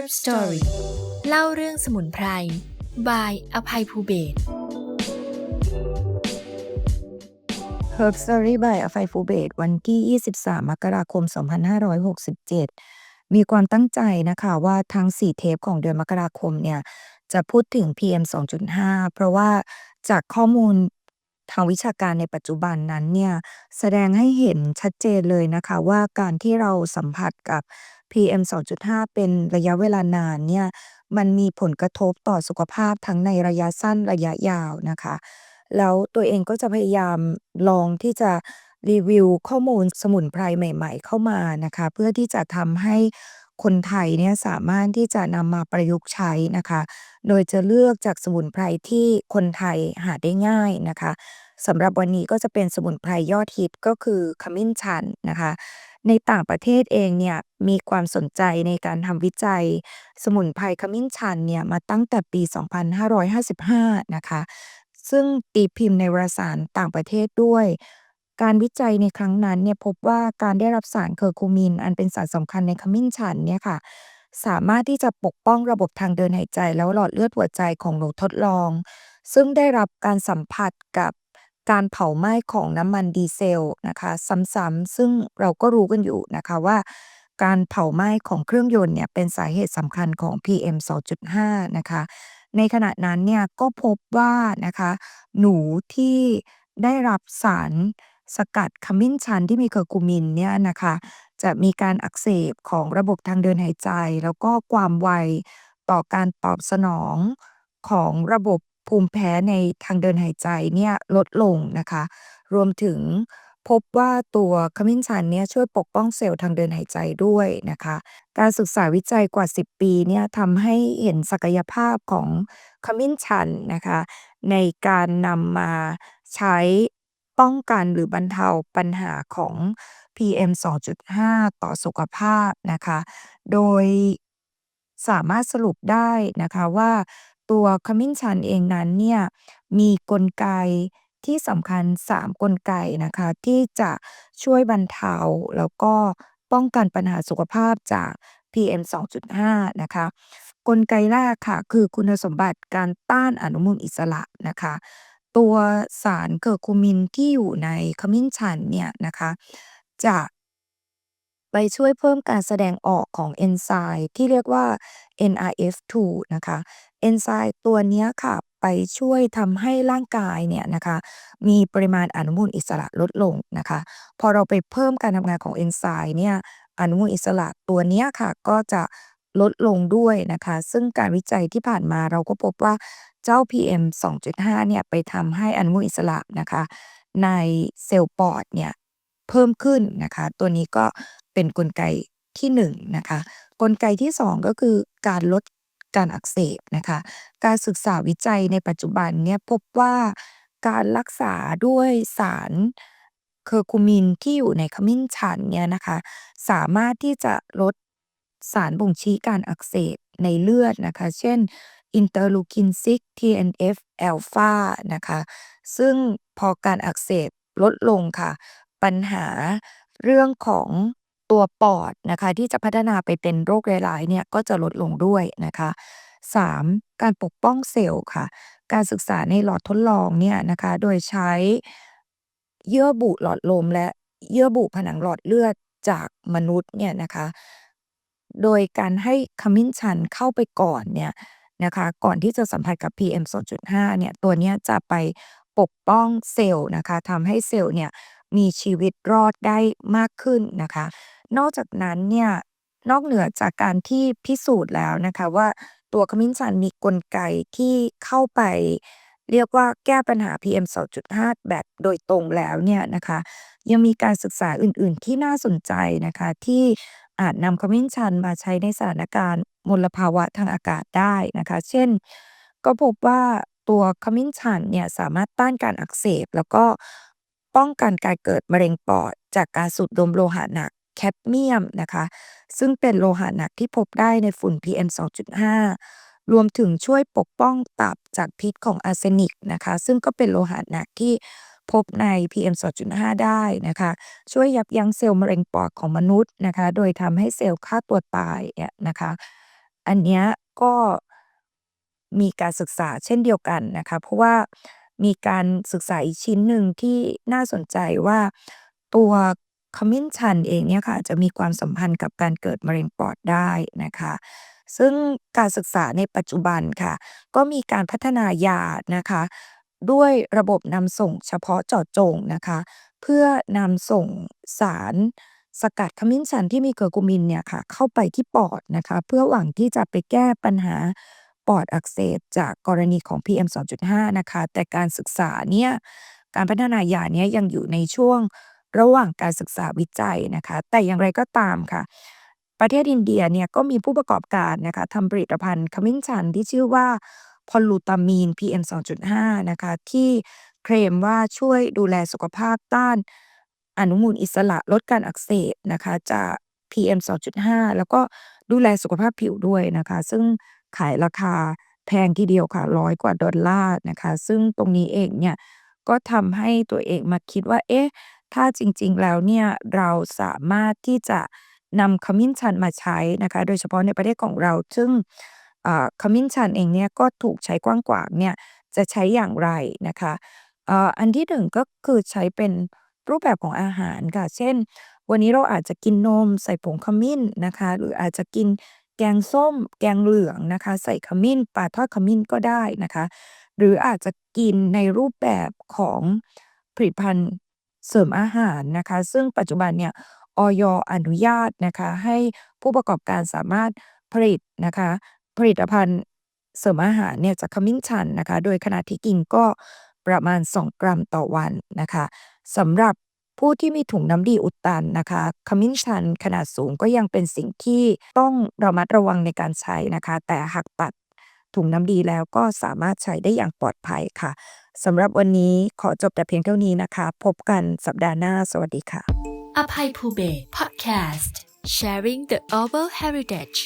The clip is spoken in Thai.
Herb Story เล่าเรื่องสมุนไพรบายอภัยภูเบศ Herb Story by อภัยฟูเบศ วันที่ 23 มกราคม 2567 มีความตั้งใจนะคะว่าทั้ง 4 เทปของเดือนมกราคมเนี่ยจะพูดถึง PM 2.5 เพราะว่าจากข้อมูลทางวิชาการในปัจจุบันนั้นเนี่ยแสดงให้เห็นชัดเจนเลยนะคะว่าการที่เราสัมผัสกับ PM 2.5 เป็นระยะเวลานานเนี่ย มันมีผลกระทบต่อสุขภาพทั้งในระยะสั้นระยะยาวนะคะ แล้วตัวเองก็จะพยายามลองที่จะรีวิวข้อมูลสมุนไพรใหม่ๆ เข้ามานะคะ เพื่อที่จะทำให้คนไทยเนี่ยสามารถที่จะนำมาประยุกต์ใช้นะคะ โดยจะเลือกจากสมุนไพรที่คนไทยหาได้ง่ายนะคะ สำหรับวันนี้ก็จะเป็นสมุนไพรยอดฮิตก็คือขมิ้นชันนะคะ ในต่างประเทศเองเนี่ยมีความสนใจในการทำวิจัย สมุนไพรขมิ้นชันเนี่ยมาตั้งแต่ปี 2555 นะคะ ซึ่งตีพิมพ์ในวารสารต่างประเทศด้วย การวิจัยในครั้งนั้นเนี่ยพบว่าการได้รับสารเคอร์คูมิน อันเป็นสารสำคัญในขมิ้นชันเนี่ยค่ะสามารถที่จะปกป้องระบบทางเดินหายใจ แล้วหลอดเลือดหัวใจของหนูทดลอง ซึ่งได้รับการสัมผัสกับ การเผาไหม้ของน้ำมันดีเซลนะคะซ้ำๆซึ่งเราก็รู้กันอยู่นะคะว่า การเผาไหม้ของเครื่องยนต์เนี่ยเป็นสาเหตุสำคัญของ PM 2.5 นะคะ ในขณะนั้นเนี่ยก็พบว่านะคะหนูที่ได้รับสารสกัดขมิ้นชันที่มีเคอร์คูมินเนี่ยนะคะ จะมีการอักเสบของระบบทางเดินหายใจ แล้วก็ความไวต่อการตอบสนองของระบบ ภูมิแพ้ในทางเดินหายใจเนี่ยลดลงนะคะ รวมถึงพบว่าตัวขมิ้นชันเนี่ยช่วยปกป้องเซลล์ทางเดินหายใจด้วยนะคะ การศึกษาวิจัยกว่า 10 ปีเนี่ยทำให้เห็นศักยภาพของขมิ้นชันนะคะ ในการนำมาใช้ป้องกันหรือบรรเทาปัญหาของ PM 2.5 ต่อสุขภาพนะคะ โดยสามารถสรุปได้นะคะว่า ตัวขมิ้นชันเองนั้นเนี่ย มีกลไกที่สำคัญ 3 กลไกนะคะ ที่จะช่วยบรรเทา แล้วก็ป้องกันปัญหาสุขภาพจาก PM 2.5 นะคะ กลไกแรกค่ะ คือคุณสมบัติการต้านอนุมูลอิสระนะคะ ตัวสารเคอร์คูมินที่อยู่ในขมิ้นชันเนี่ยนะคะ จะ ไปช่วยเพิ่มการแสดงออกของเอนไซม์ที่เรียกว่า NRF2 นะคะ เอนไซม์ตัวเนี้ยค่ะ ไปช่วยทำให้ร่างกายเนี่ยนะคะ มีปริมาณอนุมูลอิสระลดลงนะคะ พอเราไปเพิ่มการทำงานของเอนไซม์เนี่ย อนุมูลอิสระตัวเนี้ยค่ะ ก็จะลดลงด้วยนะคะ ซึ่งการวิจัยที่ผ่านมาเราก็พบว่าเจ้า PM 2.5 เนี่ย ไปทำให้อนุมูลอิสระนะคะ ในเซลล์ปอดเนี่ย เพิ่มขึ้นนะคะ ตัวนี้ก็เป็นกลไกที่ 1 นะคะ กลไกที่ 2 ก็คือการลด การอักเสบนะคะ การศึกษาวิจัยในปัจจุบันเนี่ยพบว่า การรักษาด้วยสารเคอร์คูมินที่อยู่ในขมิ้นชันเนี่ยนะคะ สามารถที่จะลดสารบ่งชี้การอักเสบในเลือดนะคะ เช่น อินเตอร์ลูคิน 6 TNF อ l p h a นะคะ ซึ่งพอการอักเสบลดลงค่ะ ปัญหาเรื่องของ ตัวปอดนะคะ ที่จะพัฒนาไปเป็นโรคร้ายๆเนี่ยก็จะลดลงด้วยนะคะ 3. การปกป้องเซลล์ค่ะ การศึกษาในหลอดทดลองเนี่ยนะคะ โดยใช้เยื่อบุหลอดลมและเยื่อบุผนังหลอดเลือดจากมนุษย์เนี่ยนะคะ โดยการให้ขมิ้นชันเข้าไปก่อนเนี่ยนะคะ ก่อนที่จะสัมผัสกับ PM 2.5เนี่ย ตัวเนี้ยจะไปปกป้องเซลล์นะคะทำให้เซลล์เนี่ยมีชีวิตรอดได้มากขึ้นนะคะ นอกจากนั้นเนี่ย นอกเหนือจากการที่พิสูจน์แล้วนะคะว่า ตัวขมิ้นชันมีกลไกที่เข้าไป เรียกว่าแก้ปัญหา PM 2.5 แบบโดยตรงแล้วเนี่ยนะคะ ยังมีการศึกษาอื่น ๆ ที่น่าสนใจนะคะ ที่อาจนำขมิ้นชันมาใช้ในสถานการณ์มลภาวะทางอากาศได้นะคะ เช่น ก็พบว่าตัวขมิ้นชันเนี่ยสามารถต้านการอักเสบ แล้วก็ป้องกันการเกิดมะเร็งปอดจากการสูดดมโลหะหนัก แคดเมียมนะคะ ซึ่งเป็นโลหะหนักที่พบได้ในฝุ่น PM 2.5 รวมถึงช่วยปกป้องตับจากพิษของอาร์เซนิกนะคะ ซึ่งก็เป็นโลหะหนักที่พบใน PM 2.5 ได้นะคะ ช่วยยับยั้งเซลล์มะเร็งปอดของมนุษย์นะคะ โดยทำให้เซลล์ฆ่าตัวตายเนี่ยนะคะ อันเนี้ยก็มีการศึกษาเช่นเดียวกันนะคะ เพราะว่ามีการศึกษาอีกชิ้นหนึ่งที่น่าสนใจว่าตัว ขมิ้นชันเองเนี่ยค่ะจะมีความสัมพันธ์กับการเกิดมะเร็งปอดได้นะคะ ซึ่งการศึกษาในปัจจุบันค่ะ ก็มีการพัฒนายานะคะ ด้วยระบบนำส่งเฉพาะเจาะจงนะคะ เพื่อนำส่งสารสกัดขมิ้นชันที่มีเคอร์คูมินเนี่ยค่ะ เข้าไปที่ปอดนะคะ เพื่อหวังที่จะไปแก้ปัญหาปอดอักเสบจากกรณีของ PM 2.5 นะคะ แต่การศึกษาเนี่ย การพัฒนายาเนี้ยยังอยู่ในช่วง ระหว่างการศึกษาวิจัยนะคะ แต่อย่างไรก็ตามค่ะ ประเทศอินเดียเนี่ยก็มีผู้ประกอบการนะคะทำผลิตภัณฑ์ขมิ้นชันที่ชื่อว่าพอลูตามีน PM 2.5 นะคะ ที่เคลมว่าช่วยดูแลสุขภาพต้านอนุมูลอิสระลดการอักเสบนะคะจาก PM 2.5 แล้วก็ดูแลสุขภาพผิวด้วยนะคะ ซึ่งขายราคาแพงทีเดียวค่ะ100กว่าดอลลาร์นะคะ ซึ่งตรงนี้เองเนี่ย ก็ทำให้ตัวเองมาคิดว่า เอ๊ะ ถ้าจริง ๆ แล้วเนี่ย เราสามารถที่จะนำขมิ้นชันมาใช้นะคะ โดยเฉพาะในประเทศของเรา ซึ่ง อ่า ขมิ้นชันเองเนี่ย ก็ถูกใช้กว้างขวางเนี่ย จะใช้อย่างไรนะคะ เอ่อ อันที่ 1 ก็คือใช้เป็นรูปแบบของอาหารค่ะ เช่น วันนี้เราอาจจะกินนมใส่ผงขมิ้นนะคะ หรืออาจจะกินแกงส้ม แกงเหลืองนะคะ ใส่ขมิ้น ปลาทอดขมิ้นก็ได้นะคะ หรืออาจจะกินในรูปแบบของผลิตภัณฑ์ เสริมอาหารนะคะ ซึ่งปัจจุบันเนี่ยอยอนุญาตนะคะ ให้ผู้ประกอบการสามารถผลิตนะคะ ผลิตภัณฑ์เสริมอาหารเนี่ยจากขมิ้นชันนะคะ โดยขนาดที่กินก็ประมาณ 2 กรัมต่อวันนะคะสำหรับผู้ที่มีถุงน้ำดีอุดตันนะคะขมิ้นชันขนาดสูงก็ยังเป็นสิ่งที่ต้องระมัดระวังในการใช้นะคะ แต่หากตัดถุงน้ำดีแล้วก็สามารถใช้ได้อย่างปลอดภัยค่ะ สำหรับวันนี้ขอจบแต่เพียงเท่านี้นะคะ พบกันสัปดาห์หน้า สวัสดีค่ะอภัยภูเบศพอดแคสต์ Sharing the Oval Heritage